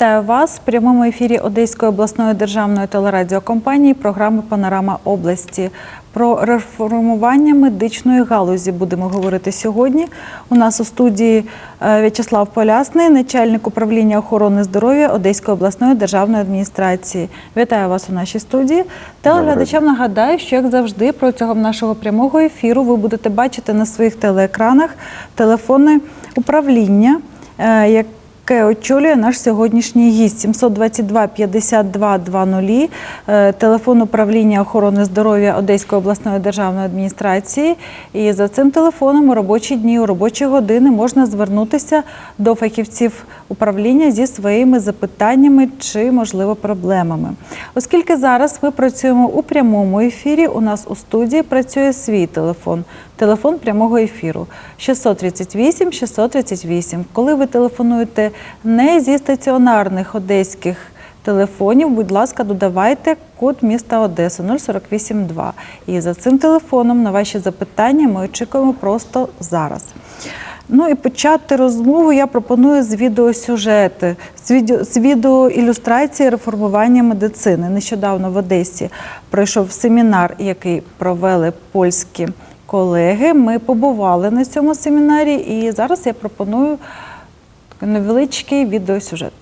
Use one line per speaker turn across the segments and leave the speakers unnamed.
Вітаю вас в прямому ефірі Одеської обласної державної телерадіокомпанії програми Панорама області. Про реформування медичної галузі будемо говорити сьогодні. У нас у студії е, В'ячеслав Полясний, начальник управління охорони здоров'я Одеської обласної державної адміністрації. Вітаю вас у нашій студії. Телеглядачам нагадаю, що як завжди, протягом нашого прямого ефіру ви будете бачити на своїх телеекранах телефони управління. е, як яке очолює наш сьогоднішній гість 722 52 20, е, телефон управління охорони здоров'я Одеської обласної державної адміністрації. І за цим телефоном у робочі дні, у робочі години можна звернутися до фахівців управління зі своїми запитаннями чи, можливо, проблемами. Оскільки зараз ми працюємо у прямому ефірі, у нас у студії працює свій телефон. Телефон прямого ефіру 638 638. Коли ви телефонуєте не зі стаціонарних одеських телефонів, будь ласка, додавайте код міста Одеса 0482. І за цим телефоном на ваші запитання ми очікуємо просто зараз. Ну і почати розмову я пропоную з відеосюжети, з відео, з відеоілюстрації реформування медицини. Нещодавно в Одесі пройшов семінар, який провели польські колеги. Ми побували на цьому семінарі, і зараз я пропоную невеличкий відеосюжет.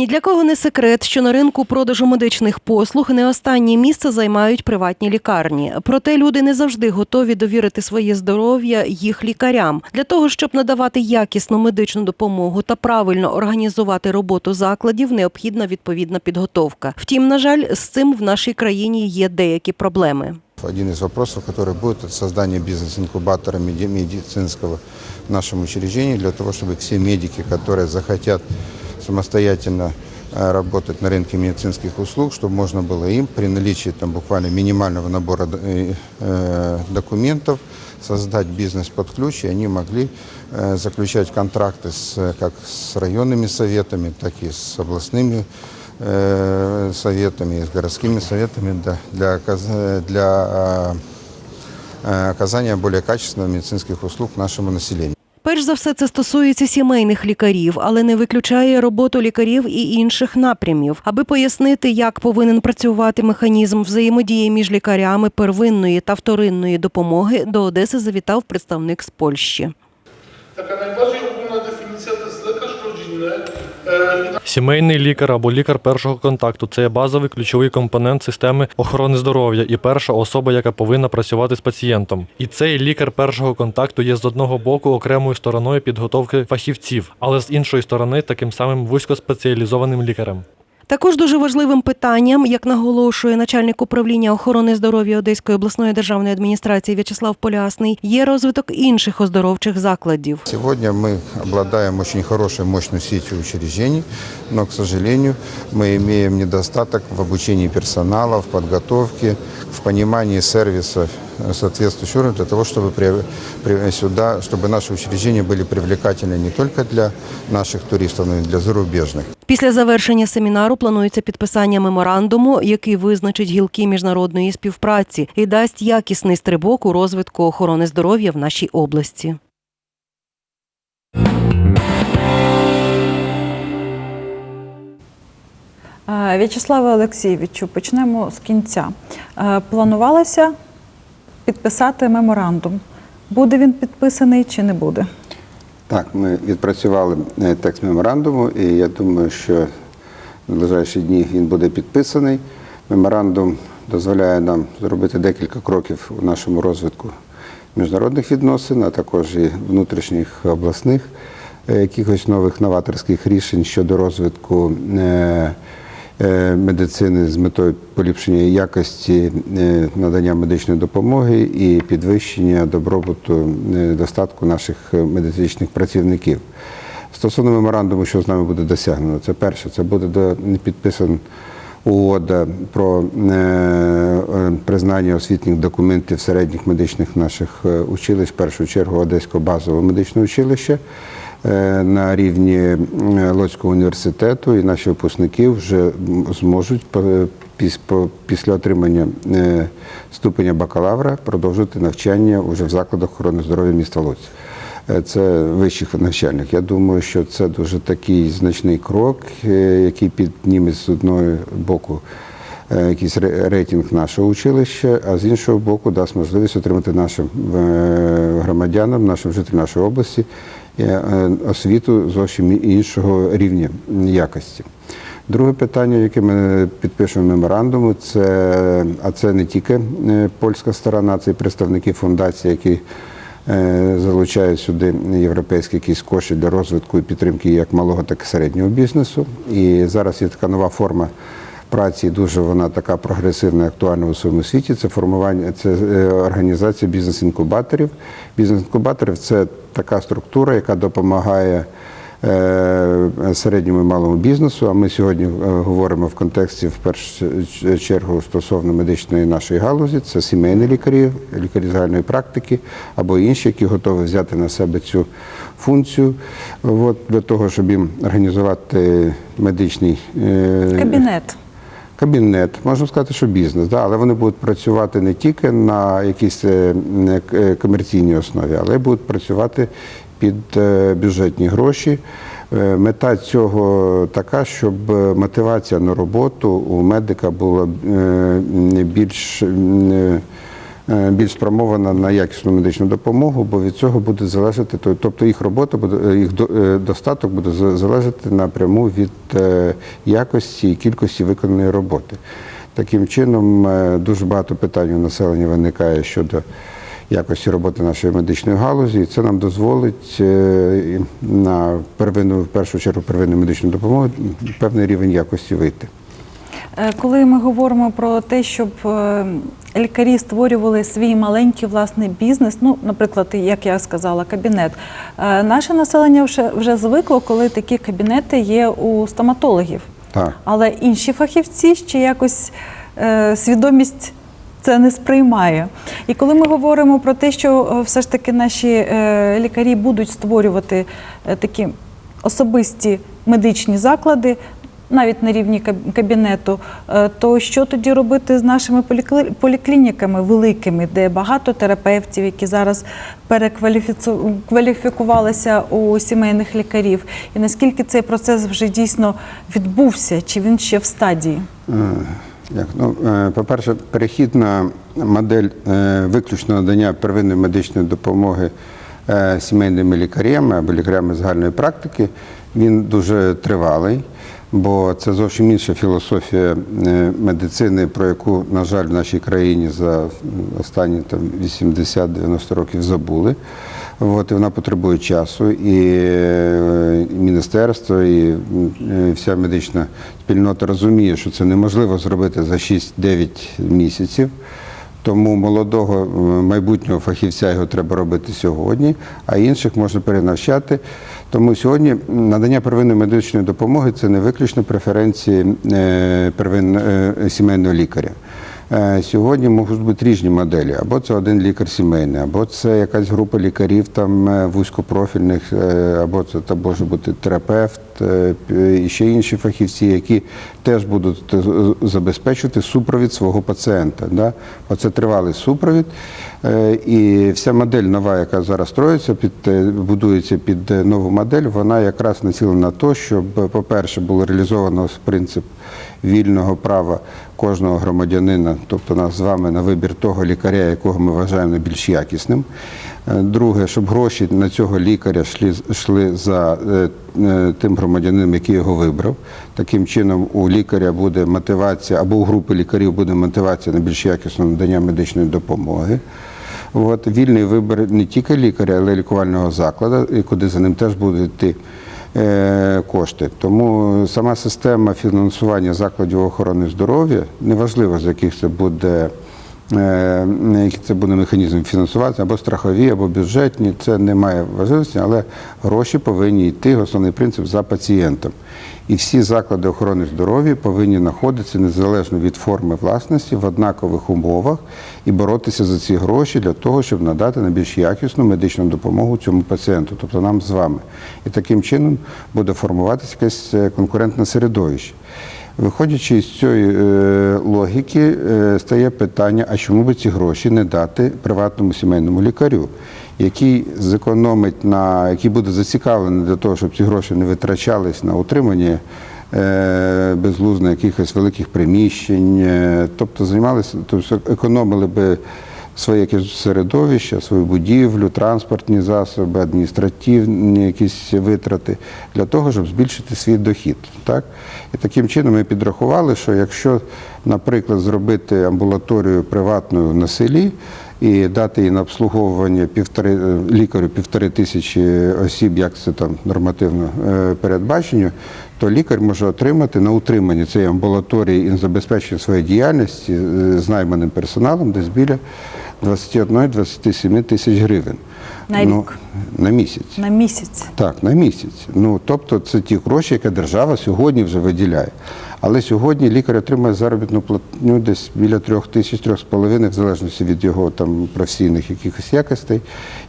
Ні для кого не секрет, що на ринку продажу медичних послуг не останнє місце займають приватні лікарні. Проте люди не завжди готові довірити своє здоров'я їх лікарям. Для того, щоб надавати якісну медичну допомогу та правильно організувати роботу закладів, необхідна відповідна підготовка. Втім, на жаль, з цим в нашій країні є деякі проблеми.
Один из вопросов, который будет, это создание бизнес-инкубатора меди- медицинского в нашем учреждении, для того, чтобы все медики, которые захотят самостоятельно э, работать на рынке медицинских услуг, чтобы можно было им при наличии там, буквально минимального набора э, э, документов создать бизнес под ключ, и они могли заключать контракты с, как с районными советами, так и с областными э, советами, с городскими советами да, для, для э, оказания более качественных медицинских услуг нашему населению.
Перш за все, це стосується сімейних лікарів, але не виключає роботу лікарів і інших напрямів. Аби пояснити, як повинен працювати механізм взаємодії між лікарями первинної та вторинної допомоги, до Одеси завітав представник з Польщі.
Така najbardziej
Сімейний лікар або лікар першого контакту це базовий ключовий компонент системи охорони здоров'я і перша особа, яка повинна працювати з пацієнтом. І цей лікар першого контакту є з одного боку окремою стороною підготовки фахівців, але з іншої сторони таким самим вузькоспеціалізованим лікарем.
Також дуже важливим питанням, як наголошує начальник управління охорони здоров'я Одеської обласної державної адміністрації В'ячеслав Полясний, є розвиток інших оздоровчих закладів.
Сегодня мы обладаем очень хорошей, мощной сетью учреждений, но, к сожалению, мы имеем недостаток в обучении персонала, в подготовке, в понимании сервисов э, соответствующих уровней для того, чтобы при- при- сюда, чтобы наши учреждения были привлекательны не только для наших туристов, но и для зарубежных.
Після завершення семінару планується підписання меморандуму, який визначить гілки міжнародної співпраці і дасть якісний стрибок у розвитку охорони здоров'я в нашій області.
Е, В'ячеславе Олексійовичу, почнемо з кінця. Е, Планувалося підписати меморандум. Буде він підписаний чи не буде?
Так, ми відпрацювали е, текст меморандуму, і я думаю, що в ближайші дні він буде підписаний. Меморандум дозволяє нам зробити декілька кроків у нашому розвитку міжнародних відносин, а також і внутрішніх обласних е, якихось нових новаторських рішень щодо розвитку е, медицини з метою поліпшення якості е, надання медичної допомоги і підвищення добробуту е, достатку наших е, медичних працівників. Стосовно меморандуму, що з нами буде досягнено, це перше, це буде підписан угода про е, е, признання освітніх документів середніх медичних наших е, училищ, в першу чергу Одеського базового медичного училища е, на рівні е, Лодського університету, і наші випускники вже зможуть по- після отримання е, ступеня бакалавра продовжити навчання уже в закладах охорони здоров'я міста е, це вищих навчальних. Я думаю, що це дуже такий значний крок, е, який підніме з одного боку е, якийсь рейтинг нашого училища, а з іншого боку дасть можливість отримати нашим е, громадянам, нашим жителям нашої області е, е, освіту зовсім іншого рівня якості. Друге питання, яке ми підпишемо меморандуму, це а це не тільки е, польська сторона, це і представники фундації, які е, залучають сюди європейські якісь кошти для розвитку і підтримки як малого, так і середнього бізнесу. І зараз є така нова форма праці, дуже вона така прогресивна, і актуальна у своєму світі. Це формування, це е, організація бізнес-інкубаторів. Бізнес-інкубаторів це така структура, яка допомагає е, середньому і малому бізнесу. А ми сьогодні е, говоримо в контексті в першу чергу стосовно медичної нашої галузі. Це сімейні лікарі, лікарі загальної практики або інші, які готові взяти на себе цю функцію. От, для того, щоб їм організувати медичний
Кабінет.
Кабінет, можна сказати, що бізнес, да, але вони будуть працювати не тільки на якійсь е, е, комерційній основі, але будуть працювати під е, бюджетні гроші. Мета цього така, щоб мотивація на роботу у медика була більш більш спрямована на якісну медичну допомогу, бо від цього буде залежати, тобто їх робота буде їх е, достаток буде залежати напряму від е, якості і кількості виконаної роботи. Таким чином, е, дуже багато питань у населення виникає щодо якості роботи нашої медичної галузі, і це нам дозволить е, на первинну, в першу чергу, первинну медичну допомогу певний рівень якості вийти.
Е, Коли ми говоримо про те, щоб е, лікарі створювали свій маленький власний бізнес, ну, наприклад, як я сказала, кабінет, е, наше населення вже, вже звикло, коли такі кабінети є у стоматологів.
Так.
Але інші фахівці ще якось свідомість це не сприймає. І коли ми говоримо про те, що все ж таки наші лікарі будуть створювати такі особисті медичні заклади. Навіть на рівні каб- кабінету, е, то що тоді робити з нашими поліклініками великими, де багато терапевтів, які зараз перекваліфіцу- кваліфікувалися у сімейних лікарів, і наскільки цей процес вже дійсно відбувся, чи він ще в стадії?
Е? Ну, е, по-перше, перехід на модель виключно надання первинної медичної допомоги сімейними лікарями або лікарями загальної практики, він дуже тривалий, бо це зовсім інша філософія е, медицини, про яку, на жаль, в нашій країні за останні там, 80-90 років забули. От, і вона потребує часу, і е, міністерство, і е, вся медична спільнота розуміє, що це неможливо зробити за 6-9 місяців. Тому молодого майбутнього фахівця його треба робити сьогодні, а інших можна перенавчати. Тому сьогодні надання первинної медичної допомоги це не виключно преференції е, е, сімейного лікаря. Е, Сьогодні можуть бути різні моделі. Або це один лікар сімейний, або це якась група лікарів там вузькопрофільних, або це може бути терапевт і ще інші фахівці, які теж будуть е, забезпечувати супровід свого пацієнта. Да? Оце тривалий супровід. Е, І вся модель нова, яка зараз строїться, під, е, будується під е, нову модель, вона якраз націлена на те, щоб, е, по-перше, було реалізовано принцип вільного права кожного громадянина, тобто нас з вами на вибір того лікаря, якого ми вважаємо найбільш якісним. Е, Друге, щоб гроші на цього лікаря йшли, йшли за е, е, тим громадянином, який його вибрав. Таким чином, у лікаря буде мотивація, або у групи лікарів буде мотивація на більш якісне надання медичної допомоги. От, вільний вибір не тільки лікаря, але й лікувального закладу, куди за ним теж будуть йти кошти. Тому сама система фінансування закладів охорони здоров'я, неважливо з яких це буде. Е, Який це буде механізм фінансувати, або страхові, або бюджетні, це не має важливості, але гроші повинні йти, основний принцип, за пацієнтом. І всі заклади охорони здоров'я повинні знаходитися незалежно від форми власності в однакових умовах і боротися за ці гроші для того, щоб надати найбільш якісну медичну допомогу цьому пацієнту, тобто нам з вами. І таким чином буде формуватися якесь е, конкурентне середовище. Виходячи з цієї е, логіки, е, стає питання, а чому би ці гроші не дати приватному сімейному лікарю? який зекономить на який буде зацікавлений для того, щоб ці гроші не витрачались на утримання е, безглуздо якихось великих приміщень, тобто займалися, тобто економили би своє якесь середовище, свою будівлю, транспортні засоби, адміністративні якісь витрати для того, щоб збільшити свій дохід. Так? І таким чином ми підрахували, що якщо, наприклад, зробити амбулаторію приватною на селі і дати їй на обслуговування півтори е, лікарю півтори тисячі осіб, як це там нормативно е, передбачено, то лікар може отримати на утримання цієї амбулаторії і на забезпечення своєї діяльності е, з найманим персоналом десь біля 21-27 тисяч гривень.
На
Ну,
рік?
на місяць.
На місяць.
Так, на місяць. Ну тобто це ті гроші, які держава сьогодні вже виділяє. Але сьогодні лікар отримує заробітну платню десь біля трьох тисяч, трьох з половиною, в залежності від його там професійних якихось якостей.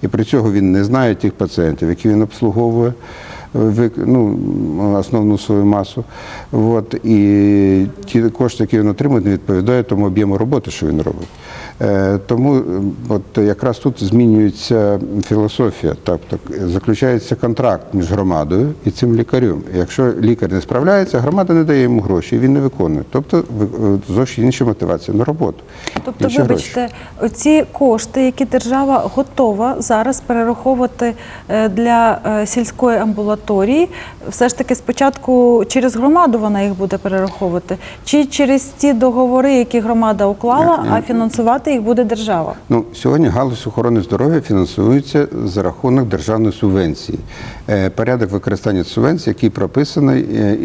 І при цьому він не знає тих пацієнтів, які він обслуговує. Ну, основну свою масу. От, і ті кошти, які він отримує, не відповідають тому об'єму роботи, що він робить. Е, Тому от якраз тут змінюється філософія, тобто заключається контракт між громадою і цим лікарем. Якщо лікар не справляється, громада не дає йому гроші, він не виконує. Тобто е, зовсім інша мотивація на роботу.
Тобто,
Інші гроші.
вибачте, оці кошти, які держава готова зараз перераховувати е, для сільської амбулаторії, все ж таки спочатку через громаду вона їх буде перераховувати, чи через ті договори, які громада уклала, а фінансувати їх буде держава.
Ну, сьогодні галузь охорони здоров'я фінансується за рахунок державної субвенції. Е, Порядок використання субвенції, який прописаний, е,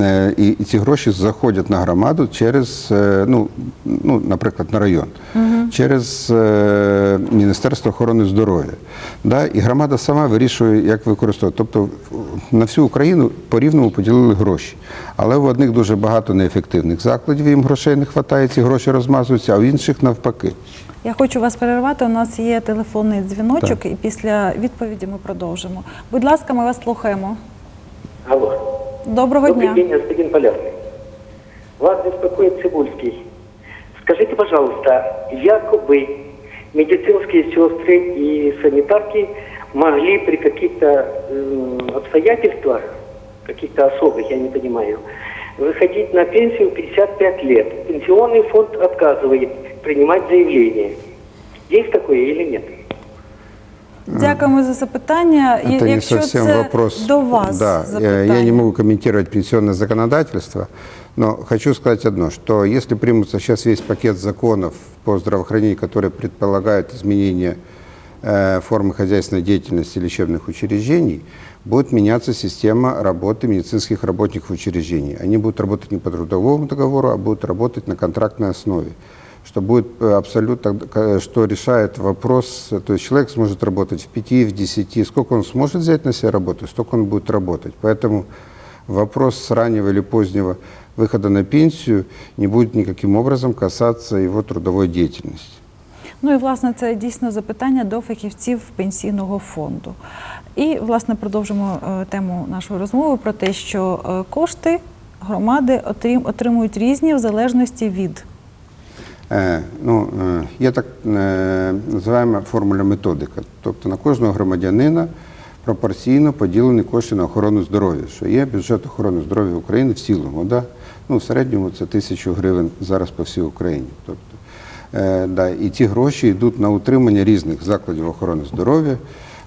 е, і, ці гроші заходять на громаду через, ну, ну наприклад, на район, через Міністерство охорони здоров'я. Да? І громада сама вирішує, як використовувати. Тобто в- на всю Україну по-рівному поділили гроші. Але в одних дуже багато неефективних закладів, їм грошей не вистачає, ці гроші розмазуються, а в інших навпаки.
Я хочу вас перервати. У нас є телефонний дзвіночок, і після відповіді ми продовжимо. Будь ласка, ми вас слухаємо.
Алло.
Доброго
Добрый
дня.
день, господин Полярный. Вас беспокоит Цибульский. Скажите, пожалуйста, якобы медицинские сестры и санитарки могли при каких-то м, обстоятельствах, каких-то особых, я не понимаю, выходить на пенсию в 55 лет. Пенсионный фонд отказывает принимать заявление. Есть такое или нет?
Дякуємо за запитання.
Это не
Якщо
совсем
це
вопрос.
до вас
Да, я,
запитання.
я не могу комментировать пенсионное законодательство, но хочу сказать одно, что если примутся сейчас весь пакет законов по здравоохранению, которые предполагают изменение э, формы хозяйственной деятельности лечебных учреждений, будет меняться система работы медицинских работников учреждений. Они будут работать не по трудовому договору, а будут работать на контрактной основе что будет э, абсолютно, э, что решает вопрос, э, то есть человек сможет работать в пяти, в десяти, сколько он сможет взять на себя работу, столько он будет работать. Поэтому вопрос с раннего или позднего выхода на пенсию не будет никаким образом касаться его трудовой деятельности.
Ну і власне це дійсно запитання до фахівців пенсійного фонду. І власне продовжимо е, тему нашої розмови про те, що е, кошти громади отрим- отримують різні в залежності від.
Е, ну, є так називаємо формула методика. Тобто на кожного громадянина пропорційно поділені кошти на охорону здоров'я, що є бюджет охорони здоров'я України в цілому. Да? Ну, в середньому це тисячу гривень зараз по всій Україні. Тобто, да, і ці гроші йдуть на утримання різних закладів охорони здоров'я.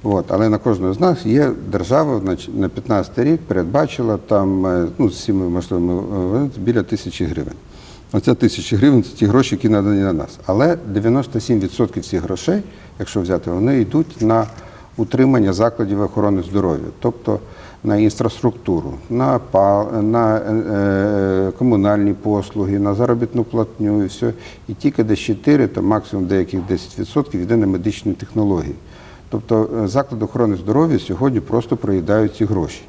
От, але на кожного з нас є держава на 15 рік передбачила там е, ну, з всіми можливими е, біля тисячі гривень. Оця тисячі гривень це ті гроші, які надані на нас. Але 97% всіх грошей, якщо взяти, вони йдуть на утримання закладів охорони здоров'я, тобто на інфраструктуру, на, на е, е, комунальні послуги, на заробітну платню і все. І тільки десь 4, там максимум деяких 10% йде на медичні технології. Тобто е, заклади охорони здоров'я сьогодні просто проїдають ці гроші.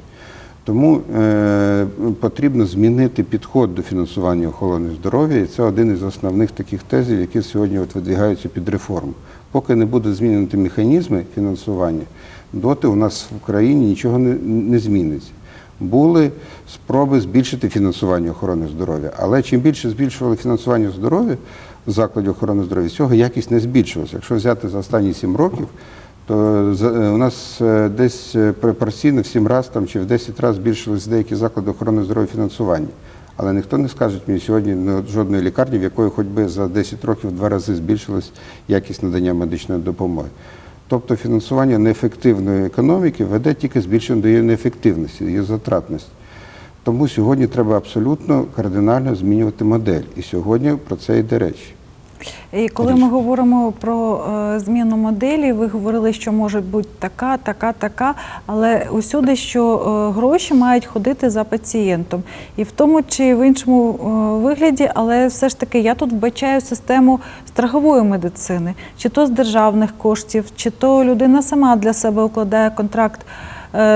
Тому е, потрібно змінити підход до фінансування охорони здоров'я, і це один із основних таких тезів, які сьогодні от видвигаються під реформу. Поки не будуть змінені механізми фінансування, доти у нас в країні нічого не, не зміниться. Були спроби збільшити фінансування охорони здоров'я, але чим більше збільшували фінансування здоров'я, закладів охорони здоров'я. Цього якість не збільшилася. Якщо взяти за останні 7 років, то е, у нас е, десь е, пропорційно в 7 разів там, чи в 10 разів збільшились деякі заклади охорони здоров'я фінансування. Але ніхто не скаже мені сьогодні жодної лікарні, в якої хоч би за 10 років в два рази збільшилась якість надання медичної допомоги. Тобто фінансування неефективної економіки веде тільки збільшення до її неефективності, її затратності. Тому сьогодні треба абсолютно кардинально змінювати модель. І сьогодні про це йде речі.
І коли ми говоримо про е, зміну моделі, ви говорили, що може бути така, така, така, але усюди, що е, гроші мають ходити за пацієнтом. І в тому чи в іншому е, вигляді, але все ж таки я тут вбачаю систему страхової медицини, чи то з державних коштів, чи то людина сама для себе укладає контракт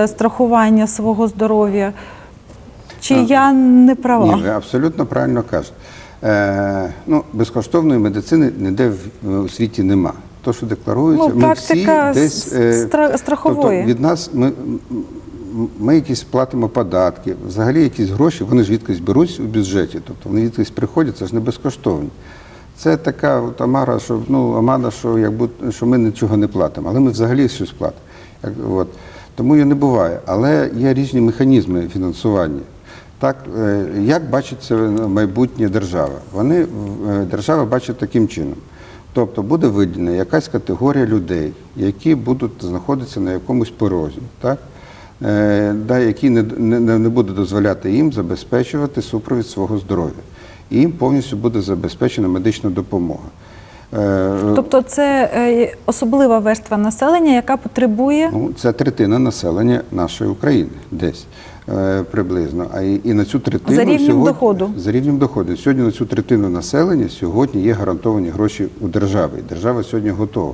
страхування свого здоров'я. Чи
А,
я не права?
Ні, ви абсолютно правильно кажете. Е, ну, безкоштовної медицини ніде в, світі нема. То, що декларується,
Ну,
ми всі десь е,
стра- страхової.
Тобто від нас ми, ми якісь платимо податки, взагалі якісь гроші, вони ж відкись беруть у бюджеті, тобто вони відкись приходять, це ж не безкоштовні. Це така от амара, що ну амада, що як будь- що ми нічого не платимо, але ми взагалі щось платимо. Як, от. Тому і не буває. Але є різні механізми фінансування. Так, е, як бачить це майбутнє держава? Вони е, держава бачить таким чином. Тобто буде виділена якась категорія людей, які будуть знаходитися на якомусь порозі, так? Е, да, які не, не, не буде дозволяти їм забезпечувати супровід свого здоров'я. І їм повністю буде забезпечена медична допомога.
Тобто це особлива верства населення, яка потребує
Ну, це третина населення нашої України десь приблизно. А і, і на цю третину
За рівнем
сьогодні,
доходу.
За рівнем доходу. Сьогодні на цю третину населення сьогодні є гарантовані гроші у держави. І держава сьогодні готова.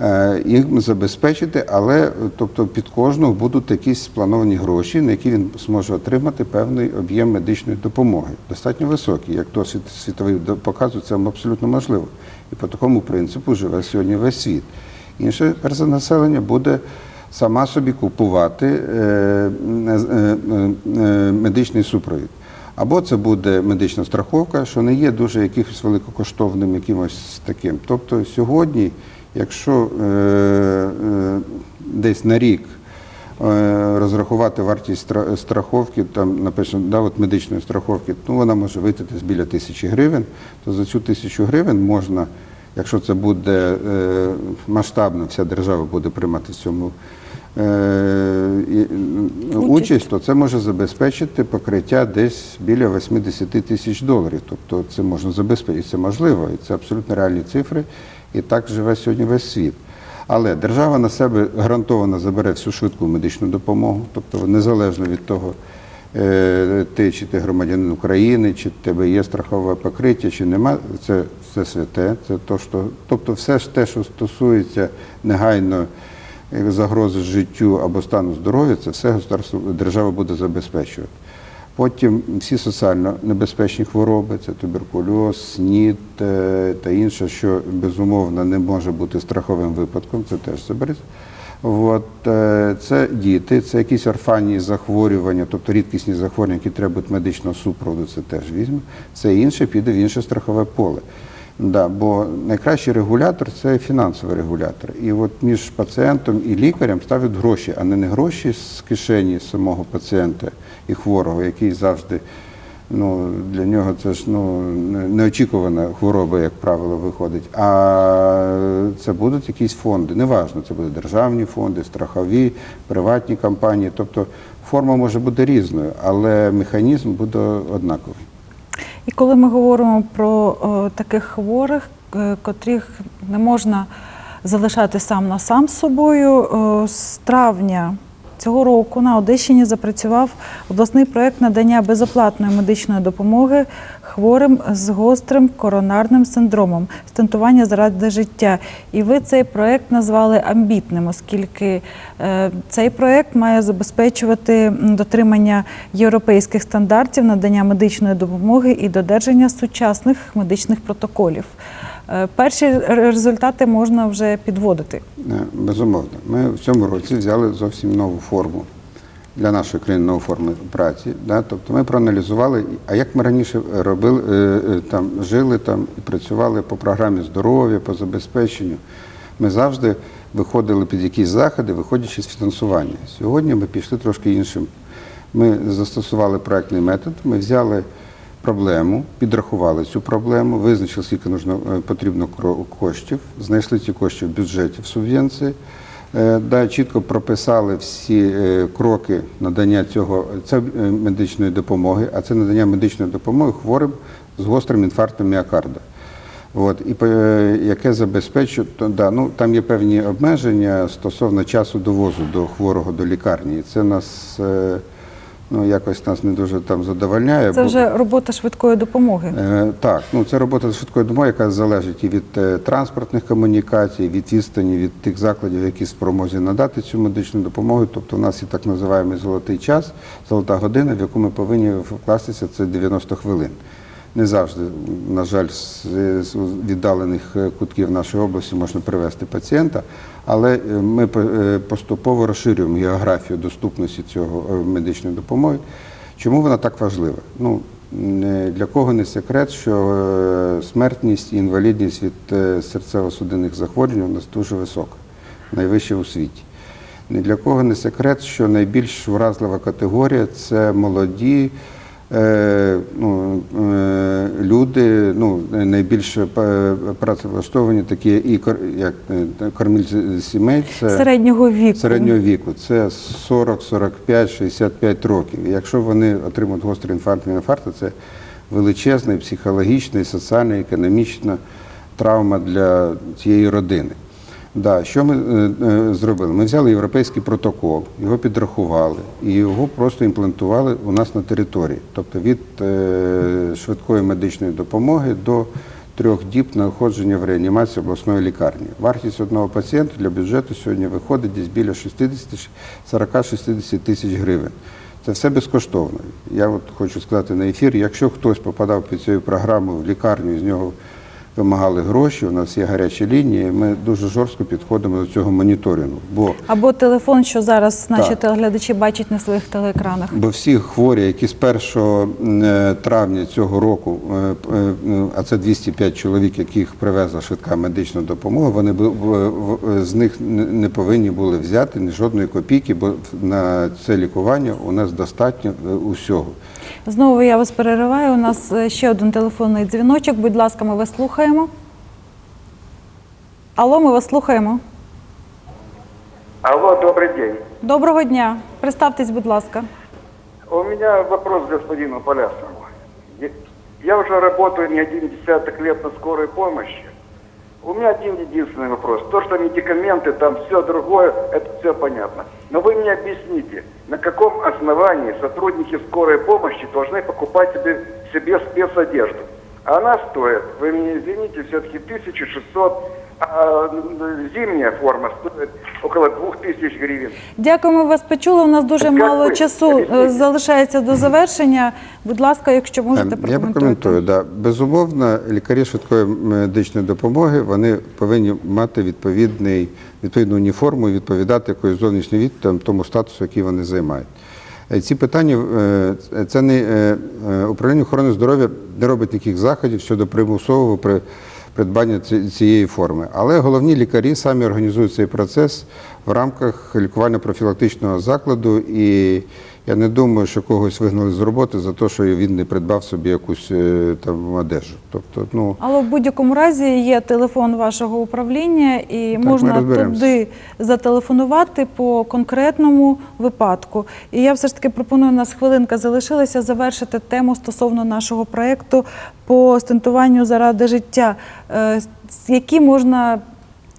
Е, Їх забезпечити, але е, тобто під кожного будуть якісь сплановані гроші, на які він зможе отримати певний об'єм медичної допомоги. Достатньо високий, як досвід світовий показує, це абсолютно можливо. І по такому принципу живе сьогодні весь світ. Інше населення буде сама собі купувати е, е, е, медичний супровід. Або це буде медична страховка, що не є дуже якихось великокоштовним якимось таким. Тобто сьогодні, якщо десь на рік розрахувати вартість страховки, там написано, да, от медичної страховки, ну вона може вийти біля тисячі гривень, то за цю тисячу гривень можна, якщо це буде е, масштабно, вся держава буде приймати в цьому е, участь, то це може забезпечити покриття десь біля 80 тисяч доларів. Тобто це можна забезпечити, це можливо, і це абсолютно реальні цифри. І так живе сьогодні весь світ. Але держава на себе гарантовано забере всю швидку медичну допомогу, тобто незалежно від того, ти чи ти громадянин України, чи в тебе є страхове покриття, чи нема, це, це святе. Це то, що, тобто все ж те, що стосується негайно е, загрози життю або стану здоров'я, це все государство, держава буде забезпечувати. Потім всі соціально небезпечні хвороби, це туберкульоз, СНІД е, та інше, що безумовно не може бути страховим випадком, це теж забереться. От, е, це діти, це якісь орфанні захворювання, тобто рідкісні захворювання, які требують медичного супроводу, це теж візьме. Це інше піде в інше страхове поле. Да, бо найкращий регулятор це фінансовий регулятор. І от між пацієнтом і лікарем ставлять гроші, а не не гроші з кишені самого пацієнта і хворого, який завжди ну, для нього це ж ну, неочікувана хвороба, як правило, виходить. А це будуть якісь фонди. Неважно, це будуть державні фонди, страхові, приватні компанії. Тобто форма може бути різною, але механізм буде однаковий.
І коли ми говоримо про о, таких хворих, е, котрих не можна залишати сам на сам з собою, о, з травня цього року на Одещині запрацював обласний проєкт надання безоплатної медичної допомоги хворим з гострим коронарним синдромом, стентування заради життя. І ви цей проєкт назвали амбітним, оскільки е, цей проєкт має забезпечувати дотримання європейських стандартів надання медичної допомоги і додержання сучасних медичних протоколів. Е, Перші результати можна вже підводити.
Е, Безумовно. Ми в цьому році взяли зовсім нову форму для нашої країни нову форму праці. Тобто ми проаналізували, а як ми раніше робили, е, е, там, жили там, і працювали по програмі здоров'я, по забезпеченню. Ми завжди виходили під якісь заходи, виходячи з фінансування. Сьогодні ми пішли трошки іншим. Ми застосували проектний метод, ми взяли проблему, підрахували цю проблему, визначили, скільки нужно, е, потрібно коштів, знайшли ці кошти в бюджеті в субвенції, е, да, чітко прописали всі е, кроки надання цього це медичної допомоги, а це надання медичної допомоги хворим з гострим інфарктом міокарда. От, і яке забезпечує, то, да, ну, там є певні обмеження стосовно часу довозу до хворого до лікарні. Це нас ну, якось нас не дуже там задовольняє.
Це
бо-
вже робота швидкої допомоги.
Е, Так, ну це робота швидкої допомоги, яка залежить і від е, транспортних комунікацій, від відстані, від тих закладів, які спромозі надати цю медичну допомогу. Тобто у нас є так називаємий золотий час, золота година, в яку ми повинні вкластися, це 90 хвилин. Не завжди, на жаль, з з віддалених е, кутків нашої області можна привезти пацієнта, але е, ми е, поступово розширюємо географію доступності цього е, медичної допомоги. Чому вона так важлива? Ну, для кого не секрет, що смертність і інвалідність від серцево-судинних захворювань у нас дуже висока, найвища у світі. Ні для кого не секрет, що найбільш вразлива категорія це молоді ну, е, люди, ну, найбільш е, працевлаштовані, такі і як е, кормільці сімей. Це
Середнього віку.
середнього віку. Це 40, 45, 65 років. І якщо вони отримують гострий інфаркт інфаркт, це величезна психологічна, соціальна, економічна травма для цієї родини. Да, що ми е, е, зробили? Ми взяли європейський протокол, його підрахували і його просто імплантували у нас на території. Тобто від е, швидкої медичної допомоги до трьох діб знаходження в реанімації обласної лікарні. Вартість одного пацієнта для бюджету сьогодні виходить десь біля 60, 40-60 тисяч гривень. Це все безкоштовно. Я от хочу сказати на ефірі, якщо хтось попадав під цю програму в лікарню з нього вимагали гроші, у нас є гарячі лінії, ми дуже жорстко підходимо до цього моніторингу. Бо
Або телефон, що зараз наші
Так.
телеглядачі бачать на своїх телеекранах.
Бо всі хворі, які з 1 е, травня цього року, е, е, а це 205 чоловік, яких привезла швидка медична допомога, вони з них не повинні були взяти ні жодної копійки, бо на це лікування у нас достатньо усього.
Знову я вас перериваю. У нас е, ще один телефонний дзвіночок. Будь ласка, ми вас слухаємо. Алло, ми вас слухаємо.
Алло, добрый день.
Доброго дня. Представтесь, будь ласка.
У меня вопрос к господину Полясову. Я- Я уже работаю не один десяток лет на скорой помощи. У меня один единственный вопрос. То, что медикаменты, там все другое, это все понятно. Но вы мне объясните, на каком основании сотрудники скорой помощи должны покупать себе, себе спецодежду? Она стоит, вы меня извините, все-таки 1600, а м, зимняя форма стоит около 2000 гривен.
Дякуємо, вас почули. У нас дуже
як
мало
ви?
часу е, залишається до завершення. Будь ласка, якщо можете
Ем, Я прокоментую. Да. Безумовно, лікарі швидкої медичної допомоги вони повинні мати відповідний, відповідну уніформу і відповідати якоюсь зовнішній від тому статусу, який вони займають. Е, Ці питання е, це не е, е, управління охорони здоров'я не робить ніяких заходів щодо примусового при придбання ці- цієї форми. Але головні лікарі самі організують цей процес в рамках лікувально-профілактичного закладу. І я не думаю, що когось вигнали з роботи за те, що він не придбав собі якусь е, там одежу. Тобто, ну
Але в будь-якому разі є телефон вашого управління, і
ми
можна туди зателефонувати по конкретному випадку. І я все ж таки пропоную, у нас хвилинка залишилася завершити тему стосовно нашого проєкту по стентуванню заради життя. Е, Які можна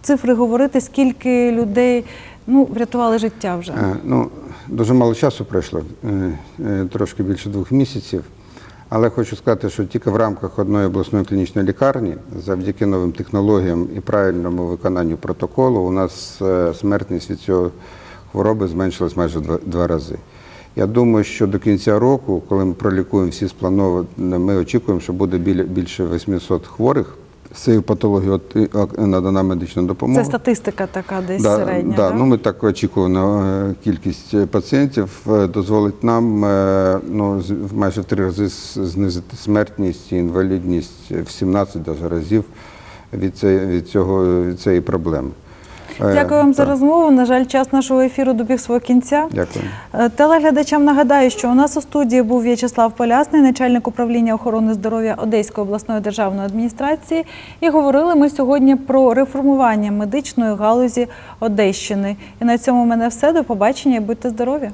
цифри говорити, скільки людей ну, врятували життя вже?
Е, Ну, дуже мало часу пройшло, е, е, трошки більше двох місяців. Але хочу сказати, що тільки в рамках одної обласної клінічної лікарні, завдяки новим технологіям і правильному виконанню протоколу, у нас е, смертність від цього хвороби зменшилась майже два, рази. Я думаю, що до кінця року, коли ми пролікуємо всі сплановано, ми очікуємо, що буде більше 800 хворих з цією патологією от, надана медична допомога.
Це статистика така десь
Да,
середня.
да.
Так?
Ну, ми так очікуємо е, кількість е, пацієнтів е, дозволить нам ну, майже в три рази знизити смертність і інвалідність в 17 даже разів від, цієї- від, цього, від цієї проблеми. Е,
Дякую вам за розмову. На жаль, час нашого ефіру добіг свого кінця.
Дякую.
Е, Телеглядачам нагадаю, що у нас у студії був В'ячеслав Полясний, начальник управління охорони здоров'я Одеської обласної державної адміністрації. І говорили ми сьогодні про реформування медичної галузі Одещини. І на цьому в мене все. До побачення і будьте здорові!